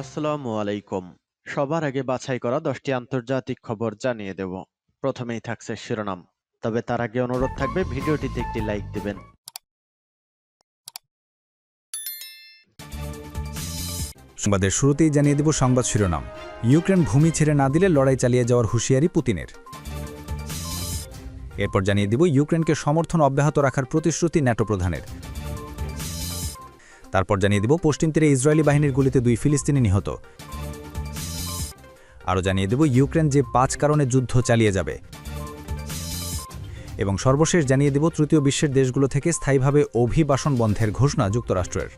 আসসালামু আলাইকুম। সবার আগে বাছাই করা দশটি আন্তর্জাতিক খবর জানিয়ে দেব। প্রথমেই থাকছে শিরোনাম। তবে তার আগে অনুরোধ থাকবে, ভিডিওটিতে একটি লাইক দিবেন। সংবাদের শুরুতেই জানিয়ে দেব সংবাদ শিরোনাম। ইউক্রেন ভূমি ছেড়ে না দিলে লড়াই চালিয়ে যাওয়ার হুঁশিয়ারি পুতিনের। এরপর জানিয়ে দেব ইউক্রেনকে সমর্থন অব্যাহত রাখার প্রতিশ্রুতি ন্যাটো প্রধানের তারপর জানিয়ে দেব, পশ্চিম তীরে ইসরায়েলি বাহিনীর গুলিতে দুই ফিলিস্তিনি নিহত। আরও জানিয়ে দেব, ইউক্রেন যে পাঁচ কারণে যুদ্ধ চালিয়ে যাবে। এবং সর্বশেষ জানিয়ে দেব, তৃতীয় বিশ্বের দেশগুলো থেকে স্থায়ীভাবে অভিবাসন বন্ধের ঘোষণা যুক্তরাষ্ট্রের।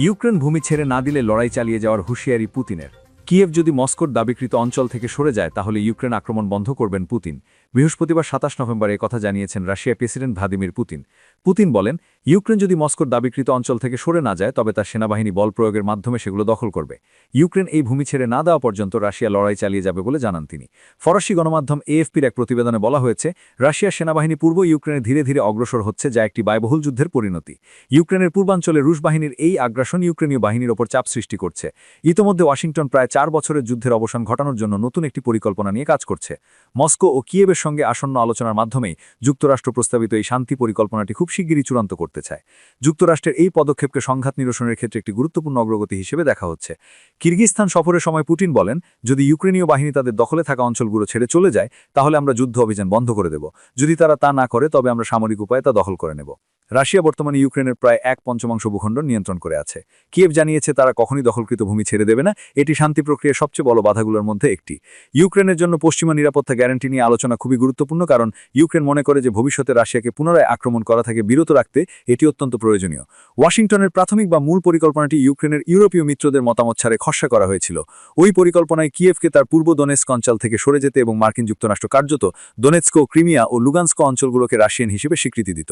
ইউক্রেন ভূমি ছেড়ে না দিলে লড়াই চালিয়ে যাওয়ার হুঁশিয়ারি পুতিনের। কিয়েভ যদি মস্কোর দাবিকৃত অঞ্চল থেকে সরে যায়, তাহলে ইউক্রেন আক্রমণ বন্ধ করবেন পুতিন। বৃহস্পতিবার সাতাশ নভেম্বর এ কথা জানিয়েছেন Russia president Vladimir Putin. Putin বলেন, ইউক্রেন যদি মস্কোর দাবিকৃত অঞ্চল থেকে সরে না যায়, তবে তার সেনাবাহিনী বল প্রয়োগের মাধ্যমে সেগুলো দখল করবে। ইউক্রেন এই ভূমি ছেড়ে না দেওয়া পর্যন্ত রাশিয়া লড়াই চালিয়ে যাবে বলে জানান তিনি। ফরাসি গণমাধ্যম এএফপির এক প্রতিবেদনে বলা হয়েছে, রাশিয়ার সেনাবাহিনী পূর্ব ইউক্রেনে ধীরে ধীরে অগ্রসর হচ্ছে, যা একটি ব্যয়বহুল যুদ্ধের পরিণতি। ইউক্রেনের পূর্বাঞ্চলে রুশ বাহিনীর এই আগ্রাসন ইউক্রেনীয় বাহিনীর ওপর চাপ সৃষ্টি করছে। ইতোমধ্যে ওয়াশিংটন প্রায় চার বছরের যুদ্ধের অবসান ঘটানোর জন্য নতুন একটি পরিকল্পনা নিয়ে কাজ করছে। মস্কো ও কিয়েবের সঙ্গে আসন্ন আলোচনার মাধ্যমে যুক্তরাষ্ট্র প্রস্তাবিত এই শান্তি পরিকল্পনাটি খুব শিগগিরই চূড়ান্ত করতে চায়। যুক্তরাষ্ট্রের এই পদক্ষেপকে সংঘাত নিরসনের ক্ষেত্রে একটি গুরুত্বপূর্ণ অগ্রগতি হিসেবে দেখা হচ্ছে। কিরগিস্তান সফরের সময় পুতিন বলেন, যদি ইউক্রেনীয় বাহিনী তাদের দখলে থাকা অঞ্চলগুলো ছেড়ে চলে যায়, তাহলে আমরা যুদ্ধ অভিযান বন্ধ করে দেব। যদি তারা তা না করে, তবে আমরা সামরিক উপায়ে তা দখল করে নেব। রাশিয়া বর্তমানে ইউক্রেনের প্রায় এক পঞ্চমাংশ ভূখণ্ড নিয়ন্ত্রণ করে আছে। কিয়েভ জানিয়েছে, তারা কখনই দখলকৃত ভূমি ছেড়ে দেবে না। এটি শান্তি প্রক্রিয়ার সবচেয়ে বড় বাধাগুলোর মধ্যে একটি। ইউক্রেনের জন্য পশ্চিমা নিরাপত্তা গ্যারান্টি নিয়ে আলোচনা খুবই গুরুত্বপূর্ণ, কারণ ইউক্রেন মনে করে যে ভবিষ্যতে রাশিয়াকে পুনরায় আক্রমণ করা থেকে বিরত রাখতে এটি অত্যন্ত প্রয়োজনীয়। ওয়াশিংটনের প্রাথমিক বা মূল পরিকল্পনাটি ইউক্রেনের ইউরোপীয় মিত্রদের মতামত ছাড়ে খসড়া করা হয়েছিল। ওই পরিকল্পনায় কিয়েভকে তার পূর্ব দোনেস্ক অঞ্চল থেকে সরে যেতে এবং মার্কিন যুক্তরাষ্ট্র কার্যত দোনেৎস্ক ক্রিমিয়া ও লুগান্স্ক অঞ্চলগুলোকে রাশিয়ান হিসেবে স্বীকৃতি দিত।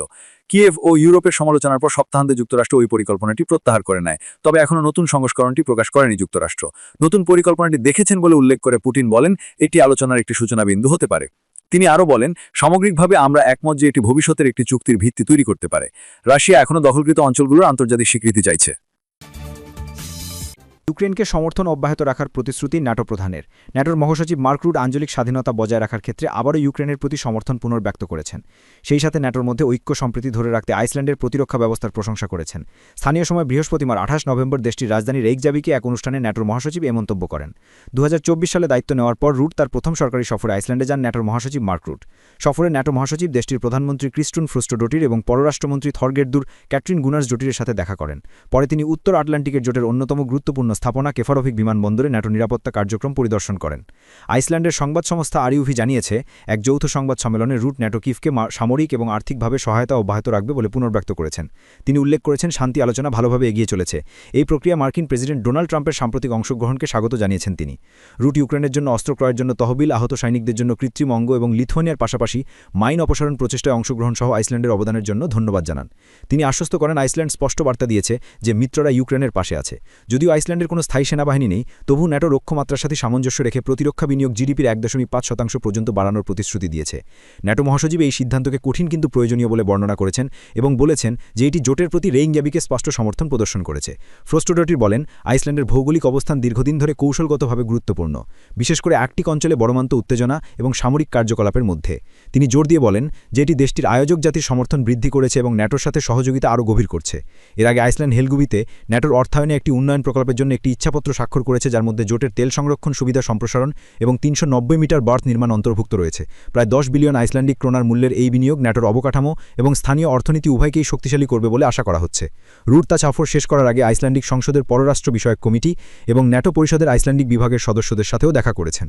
কিয়েভ ও ইউরোপের সমালোচনার পর সপ্তাহান্তে যুক্তরাষ্ট্র ওই পরিকল্পনাটি প্রত্যাহার করে নেয়, তবে এখনও নতুন সংস্করণটি প্রকাশ করেনি যুক্তরাষ্ট্র। নতুন পরিকল্পনাটি দেখেছেন বলে উল্লেখ করে পুটিন বলেন, এটি আলোচনার একটি সূচনা বিন্দু হতে পারে। তিনি আরও বলেন, সামগ্রিকভাবে আমরা একমত যে এটি ভবিষ্যতের একটি চুক্তির ভিত্তি তৈরি করতে পারে। রাশিয়া এখনও দখলকৃত অঞ্চলগুলোর আন্তর্জাতিক স্বীকৃতি চাইছে। ইউক্রেনকে সমর্থন অব্যাহত রাখার প্রতিশ্রুতি ন্যাটো প্রধানের। ন্যাটোর মহাসচিব মার্ক রুড আঞ্চলিক স্বাধীনতা বজায় রাখার ক্ষেত্রে আবারও ইউক্রেনের প্রতি সমর্থন পুনর্ব্যক্ত করেছেন। সেই সাথে ন্যাটোর মধ্যে ঐক্য সম্প্রীতি ধরে রাখতে আইসল্যান্ডের প্রতিরক্ষা ব্যবস্থার প্রশংসা করেছেন। স্থানীয় সময় বৃহস্পতিবার আঠাশ নভেম্বর দেশটির রাজধানী রেইকজাবিকে এক অনুষ্ঠানে ন্যাটোর মহাসচিব এ মন্তব্য করেন। দু হাজার চব্বিশ সালে দায়িত্ব নেওয়ার পর রুট তার প্রথম সরকারি সফরে আইসল্যান্ডে যান ন্যাটোর মহাসচিব মার্ক রুট। সফরে ন্যাটো মহাসচিব দেশটির প্রধানমন্ত্রী ক্রিস্টুন ফ্রুস্টোডোটির এবং পররাষ্ট্রমন্ত্রী থরগেরদুর ক্যাটরিন গুনার্স জোটিরের সাথে দেখা করেন। পরে তিনি উত্তর আটলান্টিকের জোটের অন্যতম গুরুত্বপূর্ণ স্থাপনা কেফারভিক বিমানবন্দরে ন্যাটো নিরাপত্তা কার্যক্রম পরিদর্শন করেন। আইসল্যান্ডের সংবাদ সংস্থা আরিউভি জানিয়েছে, এক যৌথ সংবাদ সম্মেলনে রুট ন্যাটো কিফকে সামরিক এবং আর্থিকভাবে সহায়তা অব্যাহত রাখবে বলে পুনর্ব্যক্ত করেছেন। তিনি উল্লেখ করেছেন, শান্তি আলোচনা ভালোভাবে এগিয়ে চলেছে। এই প্রক্রিয়া মার্কিন প্রেসিডেন্ট ডোনাল্ড ট্রাম্পের সাম্প্রতিক অংশগ্রহণকে স্বাগত জানিয়েছেন তিনি। রুট ইউক্রেনের জন্য অস্ত্র ক্রয়ের জন্য তহবিল, আহত সৈনিকদের জন্য কৃত্রিম অঙ্গ এবং লিথুয়ানিয়ার পাশাপাশি মাইন অপসারণ প্রচেষ্টায় অংশগ্রহণ সহ আইসল্যান্ডের অবদানের জন্য ধন্যবাদ জানান। তিনি আশ্বস্ত করেন, আইসল্যান্ড স্পষ্ট বার্তা দিয়েছে যে মিত্ররা ইউক্রেনের পাশে আছে। যদিও আইসল্যান্ডের কোনো স্থায়ী সেনাবাহিনী নেই তবু ন্যাটো লক্ষ্যমাত্রার সাথে সামঞ্জস্য রেখে প্রতিরক্ষা বিনিয়োগ জিডিপির এক দশমিক পাঁচ শতাংশ পর্যন্ত বাড়ানোর প্রতিশ্রুতি দিয়েছে। ন্যাটো মহাসচিব এই সিদ্ধান্তকে কঠিন কিন্তু প্রয়োজনীয় বলে বর্ণনা করেছেন এবং বলেছেন যে এটি জোটের প্রতি রেইংগ্যাবিকে স্পষ্ট সমর্থন প্রদর্শন করেছে। ফ্রোস্টোডটির বলেন, আইসল্যান্ডের ভৌগোলিক অবস্থান দীর্ঘদিন ধরে কৌশলগতভাবে গুরুত্বপূর্ণ, বিশেষ করে আর্কটিক অঞ্চলে বড়মান্ত উত্তেজনা এবং সামরিক কার্যকলাপের মধ্যে। তিনি জোর দিয়ে বলেন যে এটি দেশটির আয়োজক জাতির সমর্থন বৃদ্ধি করেছে এবং ন্যাটোর সাথে সহযোগিতা আরও গভীর করছে। এর আগে আইসল্যান্ড হেলগুবিতে ন্যাটোর অর্থায়নে একটি উন্নয়ন প্রকল্পের জন্য একটি ইচ্ছাপত্র স্বাক্ষর করেছে, যার মধ্যে জোটের তেল সংরক্ষণ, সুবিধা সম্প্রসারণ এবং তিনশো নব্বই মিটার বার্থ নির্মাণ অন্তর্ভুক্ত রয়েছে। প্রায় দশ বিলিয়ন আইসল্যান্ডিক ক্রোনার মূল্যের এই বিনিয়োগ ন্যাটোর অবকাঠামো এবং স্থানীয় অর্থনীতি উভয়কেই শক্তিশালী করবে বলে আশা করা হচ্ছে। রুট তা সফর শেষ করার আগে আইসল্যান্ডিক সংসদের পররাষ্ট্র বিষয়ক কমিটি এবং ন্যাটো পরিষদের আইসল্যান্ডিক বিভাগের সদস্যদের সাথেও দেখা করেছেন।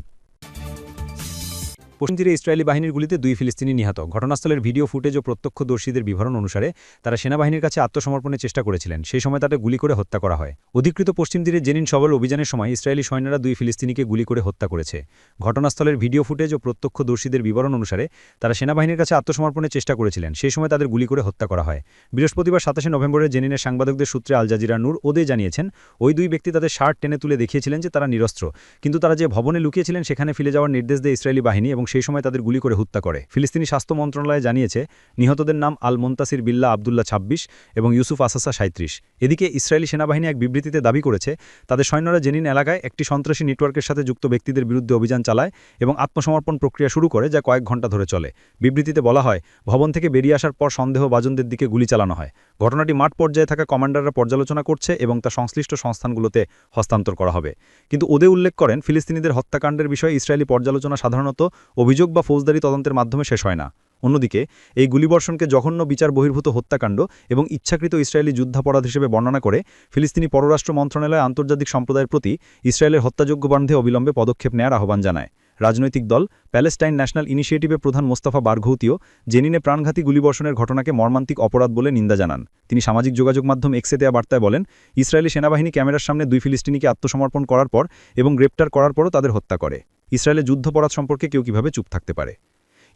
পশ্চিম তীরে ইসরায়েলি বাহিনীর গুলিতে দুই ফিলিস্তিনি নিহত। ঘটনাস্থলের ভিডিও ফুটেজ ও প্রত্যক্ষদর্শীদের বিবরণ অনুসারে তারা সেনাবাহিনীর কাছে আত্মসমর্পণের চেষ্টা করেছিলেন। সেই সময় তাদের গুলি করে হত্যা করা হয়। অধিকৃত পশ্চিম তীরে জেনিন সবল অভিযানের সময় ইসরায়েলি সৈন্যরা দুই ফিলিস্তিনিকে গুলি করে হত্যা করেছে। ঘটনাস্থলের ভিডিও ফুটেজ ও প্রত্যক্ষদর্শীদের বিবরণ অনুসারে তারা সেনাবাহিনীর কাছে আত্মসমর্পণের চেষ্টা করেছিলেন। সেই সময় তাদের গুলি করে হত্যা করা হয়। বৃহস্পতিবার সাতাশে নভেম্বরে জেনিনের সাংবাদিকদের সূত্রে আল জাজিরা নূর ওদে জানিয়েছেন, ওই দুই ব্যক্তি তাদের শার্ট টেনে তুলে দেখিয়েছিলেন যে তারা নিরস্ত্র। কিন্তু তারা যে ভবনে লুকিয়েছিলেন সেখানে ফিরে যাওয়ার নির্দেশ দেয় ইসরায়েলি বাহিনী এবং সেই সময় তাদের গুলি করে হত্যা করে। ফিলিস্তিনি স্বাস্থ্য মন্ত্রণালয় জানিয়েছে, নিহতদের নাম আল মোন্তাসির বিল্লা আবদুল্লাহ ২৬ এবং ইউসুফ আসাসা সাঁত্রিশ এদিকে ইসরায়েলি সেনাবাহিনী এক বিবৃতিতে দাবি করেছে, তাদের সৈন্যরা জেনিন এলাকায় একটি সন্ত্রাসী নেটওয়ার্কের সাথে যুক্ত ব্যক্তিদের বিরুদ্ধে অভিযান চালায় এবং আত্মসমর্পণ প্রক্রিয়া শুরু করে যা কয়েক ঘণ্টা ধরে চলে। বিবৃতিতে বলা হয়, ভবন থেকে বেরিয়ে আসার পর সন্দেহভাজনদের দিকে গুলি চালানো হয়। ঘটনাটি মাঠ পর্যায়ে থাকা কমান্ডাররা পর্যালোচনা করছে এবং তা সংশ্লিষ্ট সংস্থানগুলোতে হস্তান্তর করা হবে। কিন্তু ওদে উল্লেখ করেন, ফিলিস্তিনিদের হত্যাকাণ্ডের বিষয়ে ইসরায়েলি পর্যালোচনা সাধারণত অভিযোগ বা ফৌজদারি তদন্তের মাধ্যমে শেষ হয় না। অন্যদিকে, এই গুলিবর্ষণকে জঘন্য বিচার বহির্ভূত হত্যাকাণ্ড এবং ইচ্ছাকৃত ইসরায়েলি যুদ্ধাপরাধ হিসেবে বর্ণনা করে, ফিলিস্তিনি পররাষ্ট্র মন্ত্রণালয় আন্তর্জাতিক সম্প্রদায়ের প্রতি ইসরায়েলের হত্যাযোগ্য বন্ধে অবিলম্বে পদক্ষেপ নেয়ার আহ্বান জানায়। রাজনৈতিক দল প্যালেস্টাইন ন্যাশনাল ইনিশিয়েটিভের প্রধান মোস্তাফা বারঘৌতিও জেনিনে প্রাণঘাতী গুলিবর্ষণের ঘটনাকে মর্মান্তিক অপরাধ বলে নিন্দা জানান। তিনি সামাজিক যোগাযোগ মাধ্যম এক্সে দেয়া বার্তায় বলেন, ইসরায়েলি সেনাবাহিনী ক্যামেরার সামনে দুই ফিলিস্তিনিকে আত্মসমর্পণ করার পর এবং গ্রেপ্তার করার পরও তাদের হত্যা করে। ইসরায়েলের যুদ্ধপরাধ সম্পর্কে কেউ কীভাবে চুপ থাকতে পারে?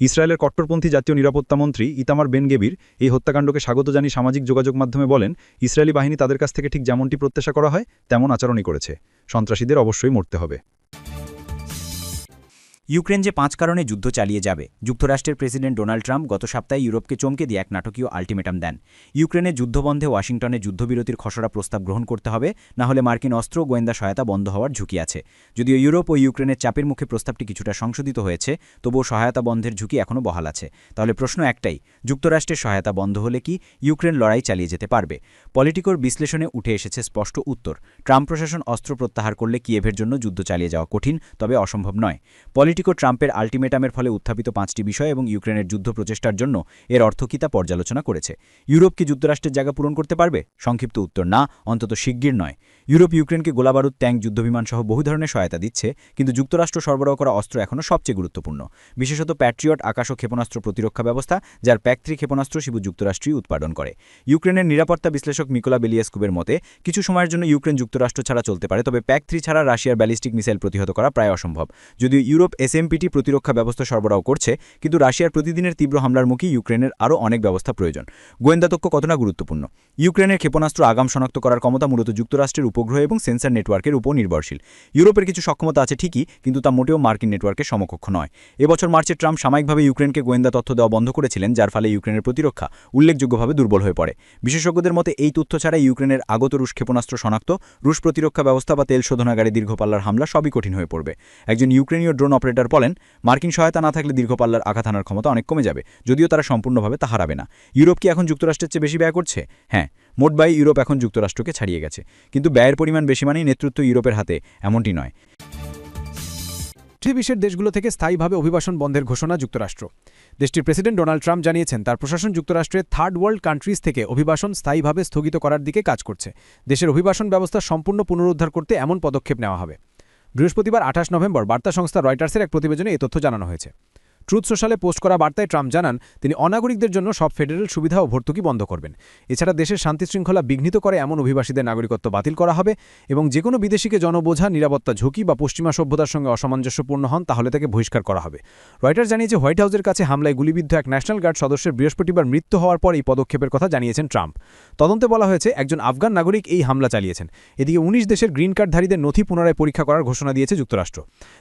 ইসরায়েলের কট্টরপন্থী জাতীয় নিরাপত্তামন্ত্রী ইতামার বেনগেবির এই হত্যাকাণ্ডকে স্বাগত জানিয়ে সামাজিক যোগাযোগ মাধ্যমে বলেন, ইসরায়েলি বাহিনী তাদের কাছ থেকে ঠিক যেমনটি প্রত্যাশা করা হয়, তেমন আচরণই করেছে। সন্ত্রাসীদের অবশ্যই মরতে হবে। ইউক্রেন যে পাঁচ কারণে যুদ্ধ চালিয়ে যাবে, যুক্তরাষ্ট্রের প্রেসিডেন্ট ডোনাল্ড ট্রাম্প গত সপ্তাহে ইউরোপকে চমকে দিয়ে এক নাটকীয় আলটিমেটাম দেন। ইউক্রেনের যুদ্ধবন্ধে ওয়াশিংটনে যুদ্ধবিরতির খসড়া প্রস্তাব গ্রহণ করতে হবে, না হলে মার্কিন অস্ত্র গোয়েন্দা সহায়তা বন্ধ হওয়ার ঝুঁকি আছে। যদিও ইউরোপ ও ইউক্রেনের চাপের মুখে প্রস্তাবটি কিছুটা সংশোধিত হয়েছে, তবুও সহায়তা বন্ধের ঝুঁকি এখনও বহাল আছে। তাহলে প্রশ্ন একটাই, যুক্তরাষ্ট্রের সহায়তা বন্ধ হলে কি ইউক্রেন লড়াই চালিয়ে যেতে পারবে? পলিটিকোর বিশ্লেষণে উঠে এসেছে স্পষ্ট উত্তর, ট্রাম্প প্রশাসন অস্ত্র প্রত্যাহার করলে কিয়েভের জন্য যুদ্ধ চালিয়ে যাওয়া কঠিন, তবে অসম্ভব নয়। পলিটিকো ট্রাম্পের আলটিমেটামের ফলে উত্থাপিত পাঁচটি বিষয় এবং ইউক্রেনের যুদ্ধ প্রচেষ্টার জন্য এর অর্থ কি তা পর্যালোচনা করেছে। ইউরোপ কি যুক্তরাষ্ট্রের জায়গা পূরণ করতে পারবে? সংক্ষিপ্ত উত্তর, না, অন্তত শিগগির নয়। ইউরোপ, ইউক্রেনকে গোলাবারুদ, ট্যাঙ্ক যুদ্ধবিমান সহ বহু ধরনের সহায়তা দিচ্ছে, কিন্তু যুক্তরাষ্ট্র সরবরাহ করা অস্ত্র এখনও সবচেয়ে গুরুত্বপূর্ণ। বিশেষত প্যাট্রিয়ট, আকাশ ও ক্ষেপণাস্ত্র প্রতিরক্ষা ব্যবস্থা, যার প্যাকথ্রি ক্ষেপণাস্ত্র শিবু যুক্তরাষ্ট্রই উৎপাদন করে। ইউক্রেনের নিরাপত্তা বিশ্লেষক মিকোলা বেলিয়াস্কুবের মতে, কিছু সময়ের জন্য ইউক্রেন যুক্তরাষ্ট্র ছাড়া চলতে পারে, তবে প্যাক থ্রি ছাড়া রাশিয়ার ব্যালিস্টিক মিসাইল প্রতিহত করা প্রায় অসম্ভব। যদিও ইউরোপ এসএমপিটি প্রতিরক্ষা ব্যবস্থা সরবরাহ করছে, কিন্তু রাশিয়ার প্রতিদিনের তীব্র হামলার মুখে ইউক্রেনের আরও অনেক ব্যবস্থা প্রয়োজন। গোয়েন্দা তথ্য কতটা গুরুত্বপূর্ণ? ইউক্রেনের ক্ষেপণাস্ত্র আগাম শনাক্ত করার ক্ষমতা মূলত যুক্তরাষ্ট্রের উপগ্রহ এবং সেন্সার নেটওয়ার্কের উপর নির্ভরশীল। ইউরোপের কিছু সক্ষমতা আছে ঠিকই, কিন্তু তা মোটেও মার্কিন নেটওয়ার্কের সমকক্ষ নয়। এবছর মার্চে ট্রাম্প সাময়িকভাবে ইউক্রেনকে গোয়েন্দা তথ্য দেওয়া বন্ধ করেছিলেন, যার ফলে ইউক্রেনের প্রতিরক্ষা উল্লেখযোগ্যভাবে দুর্বল হয়ে পড়ে। বিশেষজ্ঞদের মতে, এই তথ্য ছাড়া ইউক্রেনের আগত রুশ ক্ষেপণাস্ত্র শনাক্ত, রুশ প্রতিরক্ষা ব্যবস্থা বা তেল শোধনাগারে দীর্ঘপাল্লার হামলা সবই কঠিন হয়ে পড়বে। একজন ইউক্রেনীয় ড্রোন অপারেটর বলেন, মার্কিন সহায়তা না থাকলে দীর্ঘপাল্লার আঘাত হানার ক্ষমতা অনেক কমে যাবে, যদিও তারা সম্পূর্ণভাবে তা হারাবে না। ইউরোপ কি এখন যুক্তরাষ্ট্রের চেয়ে বেশি ব্যয় করছে? হ্যাঁ মোট ব্যয় ইউরোপ এখন যুক্তরাষ্ট্রকে ছাড়িয়ে গেছে, কিন্তু ব্যয়ের পরিমাণ বেশি মানেই নেতৃত্ব ইউরোপের হাতে, এমনটি নয়। বিশ্বের দেশগুলো থেকে স্থায়ীভাবে অভিবাসন বন্ধের ঘোষণা যুক্তরাষ্ট্র। দেশটির প্রেসিডেন্ট ডোনাল্ড ট্রাম্প জানিয়েছেন, তার প্রশাসন যুক্তরাষ্ট্রের থার্ড ওয়ার্ল্ড কান্ট্রিজ থেকে অভিবাসন স্থায়ীভাবে স্থগিত করার দিকে কাজ করছে। দেশের অভিবাসন ব্যবস্থা সম্পূর্ণ পুনরুদ্ধার করতে এমন পদক্ষেপ নেওয়া হবে। বৃহস্পতিবার আঠাশ নভেম্বর বার্তা সংস্থা রয়টার্সের এক প্রতিবেদনে এই তথ্য জানানো হয়েছে। ট্রুথ সোশ্যালে পোস্ট করা বার্তায় ট্রাম্প জানান, তিনি অনাগরিকদের জন্য সব ফেডারেল সুবিধা ও ভর্তুকি বন্ধ করবেন। এছাড়া দেশের শান্তিশৃঙ্খলা বিঘ্নিত করে এমন অভিবাসীদের নাগরিকত্ব বাতিল করা হবে এবং যে কোনো বিদেশিকে জনবোঝা, নিরাপত্তা ঝুঁকি বা পশ্চিমা সভ্যতার সঙ্গে অসামঞ্জস্যপূর্ণ হন, তাহলে তাকে বহিষ্কার করা হবে। রয়টার জানিয়েছে, হোয়াইট হাউসের কাছে হামলায় গুলিবিদ্ধ এক ন্যাশনাল গার্ড সদস্যের বৃহস্পতিবার মৃত্যু হওয়ার পর এই পদক্ষেপের কথা জানিয়েছেন ট্রাম্প। তদন্তে বলা হয়েছে, একজন আফগান নাগরিক এই হামলা চালিয়েছেন। এদিকে উনিশ দেশের গ্রিন কার্ডধারীদের নথি পুনরায় পরীক্ষা করার ঘোষণা দিয়েছে যুক্তরাষ্ট্র।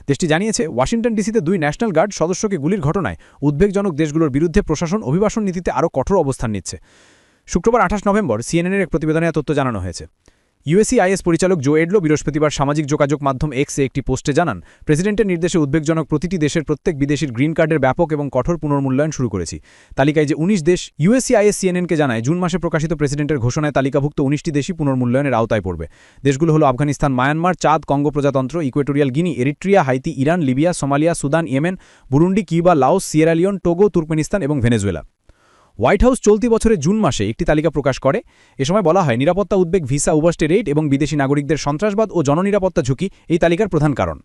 দেশটি জানিয়েছে, ওয়াশিংটন ডিসিতে দুই ন্যাশনাল গার্ড সদস্যকে গুলির ঘটনায় উদ্বেগজনক দেশগুলোর বিরুদ্ধে প্রশাসন অভিবাসন নীতিতে আরও কঠোর অবস্থান নিচ্ছে। শুক্রবার আঠাশ নভেম্বর সিএনএনের এক প্রতিবেদনে তথ্য জানানো হয়েছে। ইউএসসিআইএস পরিচালক জো এডলো বৃহস্পতিবার সামাজিক যোগাযোগ মাধ্যম এক্সে একটি পোস্টে জানান, প্রেসিডেন্টের নির্দেশে উদ্বেগজনক প্রতিটি দেশের প্রত্যেক বিদেশির গ্রিন কার্ডের ব্যাপক এবং কঠোর পুনর্মূল্যায়ন শুরু করেছি। তালিকায় যে উনিশ দেশ ইউএসসিআইএস সিএনএনকে জানায়, জুন মাসে প্রকাশিত প্রেসিডেন্টের ঘোষণায় তালিকাভুক্ত উনিশটি দেশই পুনর্মূল্যায়নের আওতায় পড়বে। দেশগুলো হলো আফগানিস্তান, মায়ানমার, চাঁদ, কঙ্গো প্রজাতন্ত্র, Equatorial Guinea, Eritrea, Haiti, Iran, Libya, Somalia, Sudan, Yemen, Burundi, Cuba, Laos Sierra Leone Togo, Turkmenistan এবং ভেনেজুয়েলা। হোয়াইট হাউস চলতি বছরের জুন মাসে একটি তালিকা প্রকাশ করে। এ সময় বলা হয়, নিরাপত্তা উদ্বেগ, ভিসা ওভারস্টে রেট এবং বিদেশি নাগরিকদের সন্ত্রাসবাদ ও জননিরাপত্তা ঝুঁকি এই তালিকার প্রধান কারণ।